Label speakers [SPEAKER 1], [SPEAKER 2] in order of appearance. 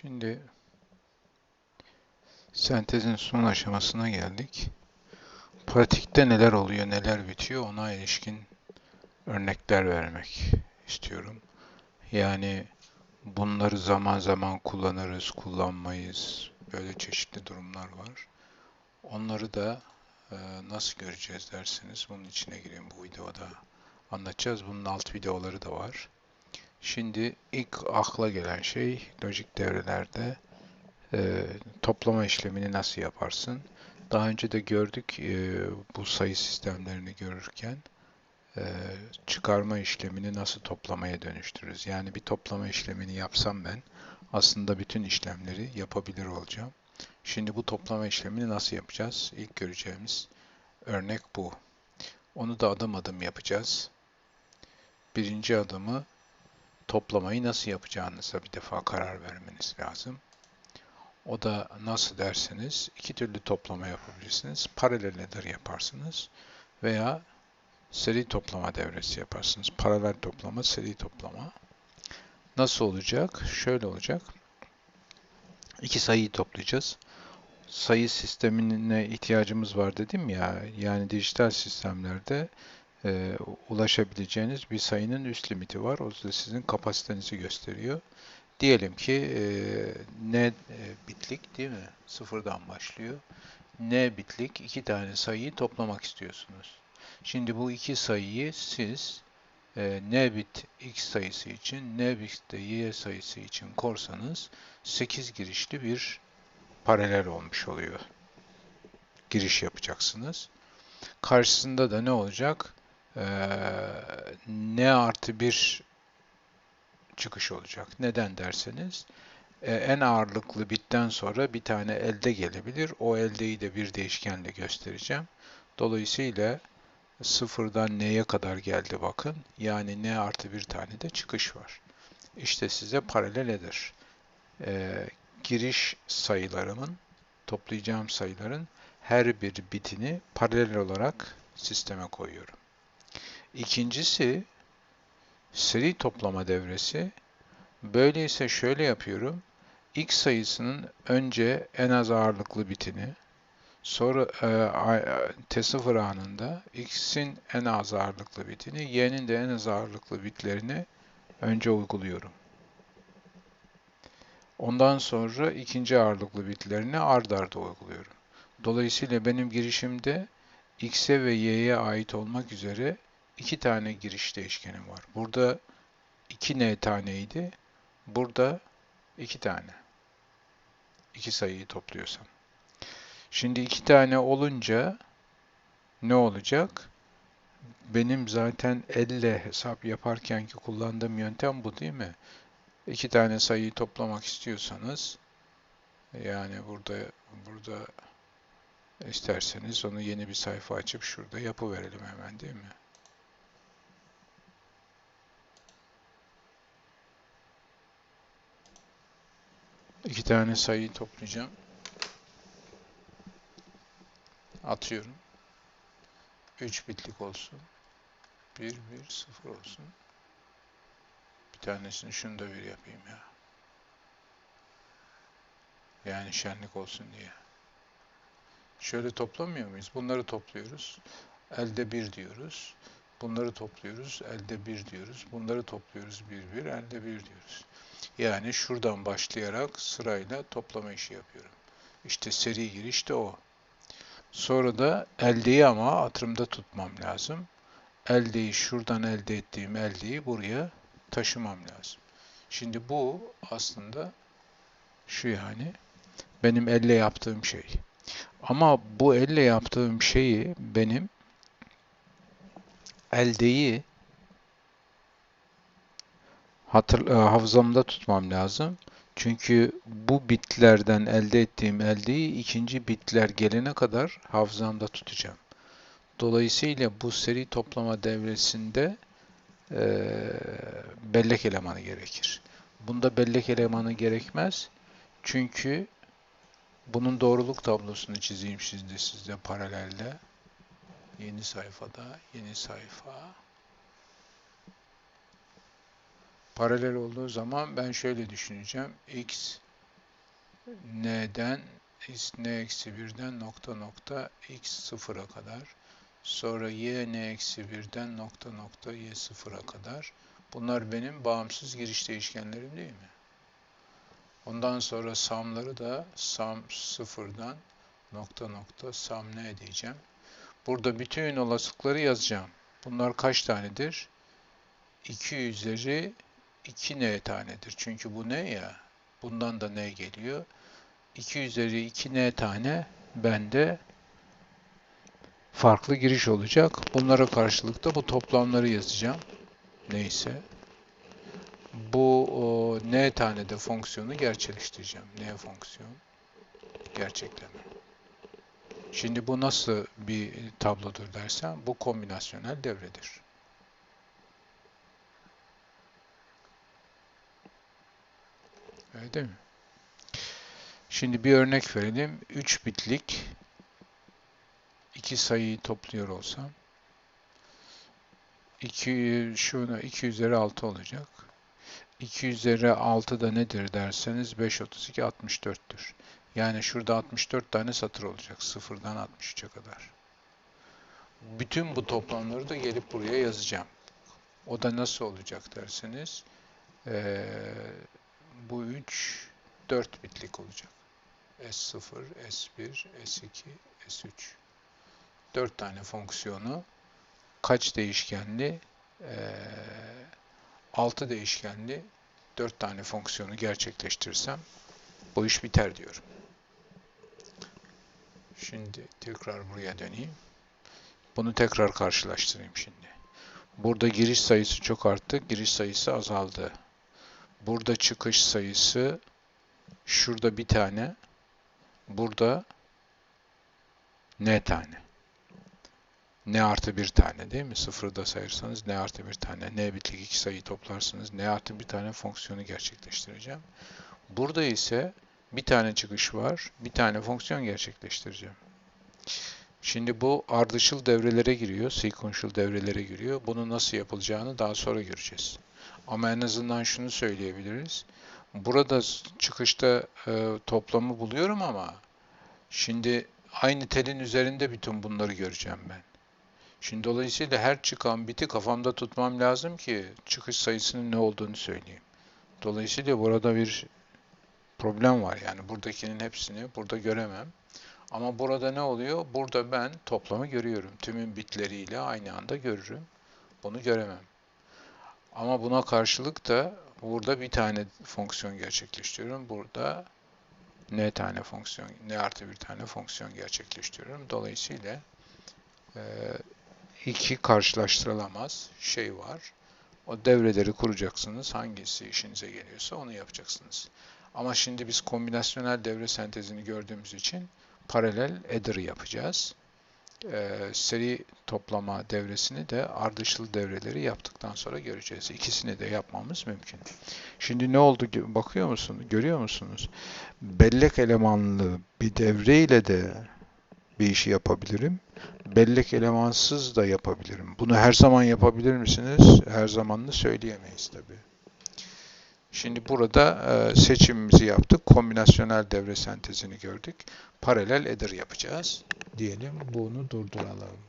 [SPEAKER 1] Şimdi sentezin son aşamasına geldik. Pratikte neler oluyor, neler bitiyor ona ilişkin örnekler vermek istiyorum. Yani bunları zaman zaman kullanırız, kullanmayız. Böyle çeşitli durumlar var. Onları da e, nasıl göreceğiz derseniz bunun içine gireyim bu videoda anlatacağız. Bunun alt videoları da var. Şimdi ilk akla gelen şey lojik devrelerde e, toplama işlemini nasıl yaparsın? Daha önce de gördük e, bu sayı sistemlerini görürken e, çıkarma işlemini nasıl toplamaya dönüştürürüz? Yani bir toplama işlemini yapsam ben aslında bütün işlemleri yapabilir olacağım. Şimdi bu toplama işlemini nasıl yapacağız? İlk göreceğimiz örnek bu. Onu da adım adım yapacağız. Birinci adımı toplamayı nasıl yapacağınıza bir defa karar vermeniz lazım. O da nasıl derseniz iki türlü toplama yapabilirsiniz. Paralel eder yaparsınız veya seri toplama devresi yaparsınız. Paralel toplama, seri toplama. Nasıl olacak? Şöyle olacak. İki sayıyı toplayacağız. Sayı sistemine ihtiyacımız var dedim ya. Yani dijital sistemlerde e, ulaşabileceğiniz bir sayının üst limiti var. O da sizin kapasitenizi gösteriyor. Diyelim ki e, n e, bitlik değil mi? Sıfırdan başlıyor. n bitlik iki tane sayıyı toplamak istiyorsunuz. Şimdi bu iki sayıyı siz e, n bit x sayısı için, n bit de y sayısı için korsanız 8 girişli bir paralel olmuş oluyor. Giriş yapacaksınız. Karşısında da ne olacak? Ee, n artı 1 çıkış olacak. Neden derseniz e, en ağırlıklı bitten sonra bir tane elde gelebilir. O eldeyi de bir değişkenle göstereceğim. Dolayısıyla sıfırdan n'ye kadar geldi bakın. Yani n artı bir tane de çıkış var. İşte size paralel eder. Ee, giriş sayılarımın, toplayacağım sayıların her bir bitini paralel olarak sisteme koyuyorum. İkincisi seri toplama devresi. Böyleyse şöyle yapıyorum. X sayısının önce en az ağırlıklı bitini, sonra e, T0 anında X'in en az ağırlıklı bitini, Y'nin de en az ağırlıklı bitlerini önce uyguluyorum. Ondan sonra ikinci ağırlıklı bitlerini ard arda uyguluyorum. Dolayısıyla benim girişimde X'e ve Y'ye ait olmak üzere iki tane giriş değişkenim var. Burada 2n taneydi. Burada iki tane. İki sayıyı topluyorsam. Şimdi iki tane olunca ne olacak? Benim zaten elle hesap yaparken ki kullandığım yöntem bu değil mi? İki tane sayıyı toplamak istiyorsanız yani burada burada isterseniz onu yeni bir sayfa açıp şurada yapı verelim hemen değil mi? İki tane sayıyı toplayacağım. Atıyorum. 3 bitlik olsun. 1, 1, 0 olsun. Bir tanesini şunu da bir yapayım ya. Yani şenlik olsun diye. Şöyle toplamıyor muyuz? Bunları topluyoruz. Elde 1 diyoruz. Bunları topluyoruz. Elde 1 diyoruz. Bunları topluyoruz 1, 1. Elde 1 diyoruz. Yani şuradan başlayarak sırayla toplama işi yapıyorum. İşte seri giriş de o. Sonra da eldeyi ama hatırımda tutmam lazım. Eldeyi şuradan elde ettiğim eldeyi buraya taşımam lazım. Şimdi bu aslında şu yani benim elle yaptığım şey. Ama bu elle yaptığım şeyi benim eldeyi hatır, e, hafızamda tutmam lazım. Çünkü bu bitlerden elde ettiğim eldeyi ikinci bitler gelene kadar hafızamda tutacağım. Dolayısıyla bu seri toplama devresinde e, bellek elemanı gerekir. Bunda bellek elemanı gerekmez. Çünkü bunun doğruluk tablosunu çizeyim şimdi sizde paralelde. Yeni sayfada, yeni sayfa. Paralel olduğu zaman ben şöyle düşüneceğim. X n'den n eksi 1'den nokta nokta x sıfıra kadar. Sonra y n eksi 1'den nokta nokta y sıfıra kadar. Bunlar benim bağımsız giriş değişkenlerim değil mi? Ondan sonra samları da sam sıfırdan nokta nokta sam ne diyeceğim. Burada bütün olasılıkları yazacağım. Bunlar kaç tanedir? 2 üzeri 2 n tanedir. Çünkü bu ne ya? Bundan da n geliyor. 2 üzeri 2 n tane bende farklı giriş olacak. Bunlara karşılık da bu toplamları yazacağım. Neyse. Bu o, n tane de fonksiyonu gerçekleştireceğim. n fonksiyon gerçekleme. Şimdi bu nasıl bir tablodur dersen bu kombinasyonel devredir. Öyle değil mi? Şimdi bir örnek verelim. 3 bitlik iki sayıyı topluyor olsam 2 şuna 2 üzeri 6 olacak. 2 üzeri 6 da nedir derseniz 5 32 64'tür. Yani şurada 64 tane satır olacak. Sıfırdan 63'e kadar. Bütün bu toplamları da gelip buraya yazacağım. O da nasıl olacak derseniz ee, bu 3 4 bitlik olacak. S0, S1, S2, S3. 4 tane fonksiyonu kaç değişkenli? Ee, 6 değişkenli 4 tane fonksiyonu gerçekleştirirsem bu iş biter diyorum. Şimdi tekrar buraya döneyim. Bunu tekrar karşılaştırayım şimdi. Burada giriş sayısı çok arttı, giriş sayısı azaldı. Burada çıkış sayısı şurada bir tane, burada n tane. n artı bir tane değil mi? Sıfırı da sayırsanız n artı bir tane. n bitlik iki sayıyı toplarsınız. n artı bir tane fonksiyonu gerçekleştireceğim. Burada ise bir tane çıkış var. Bir tane fonksiyon gerçekleştireceğim. Şimdi bu ardışıl devrelere giriyor. Sequential devrelere giriyor. Bunu nasıl yapılacağını daha sonra göreceğiz. Ama en azından şunu söyleyebiliriz. Burada çıkışta e, toplamı buluyorum ama şimdi aynı telin üzerinde bütün bunları göreceğim ben. Şimdi dolayısıyla her çıkan biti kafamda tutmam lazım ki çıkış sayısının ne olduğunu söyleyeyim. Dolayısıyla burada bir problem var. Yani buradakinin hepsini burada göremem. Ama burada ne oluyor? Burada ben toplamı görüyorum. Tümün bitleriyle aynı anda görürüm. Bunu göremem. Ama buna karşılık da burada bir tane fonksiyon gerçekleştiriyorum. Burada n tane fonksiyon, n artı bir tane fonksiyon gerçekleştiriyorum. Dolayısıyla e, iki karşılaştırılamaz şey var. O devreleri kuracaksınız. Hangisi işinize geliyorsa onu yapacaksınız. Ama şimdi biz kombinasyonel devre sentezini gördüğümüz için paralel adder yapacağız. Ee, seri toplama devresini de ardışıl devreleri yaptıktan sonra göreceğiz. İkisini de yapmamız mümkün. Şimdi ne oldu bakıyor musunuz? Görüyor musunuz? Bellek elemanlı bir devre ile de bir işi yapabilirim. Bellek elemansız da yapabilirim. Bunu her zaman yapabilir misiniz? Her zamanını söyleyemeyiz tabii. Şimdi burada e, seçimimizi yaptık. Kombinasyonel devre sentezini gördük. Paralel adder yapacağız. Diyelim bunu durduralım.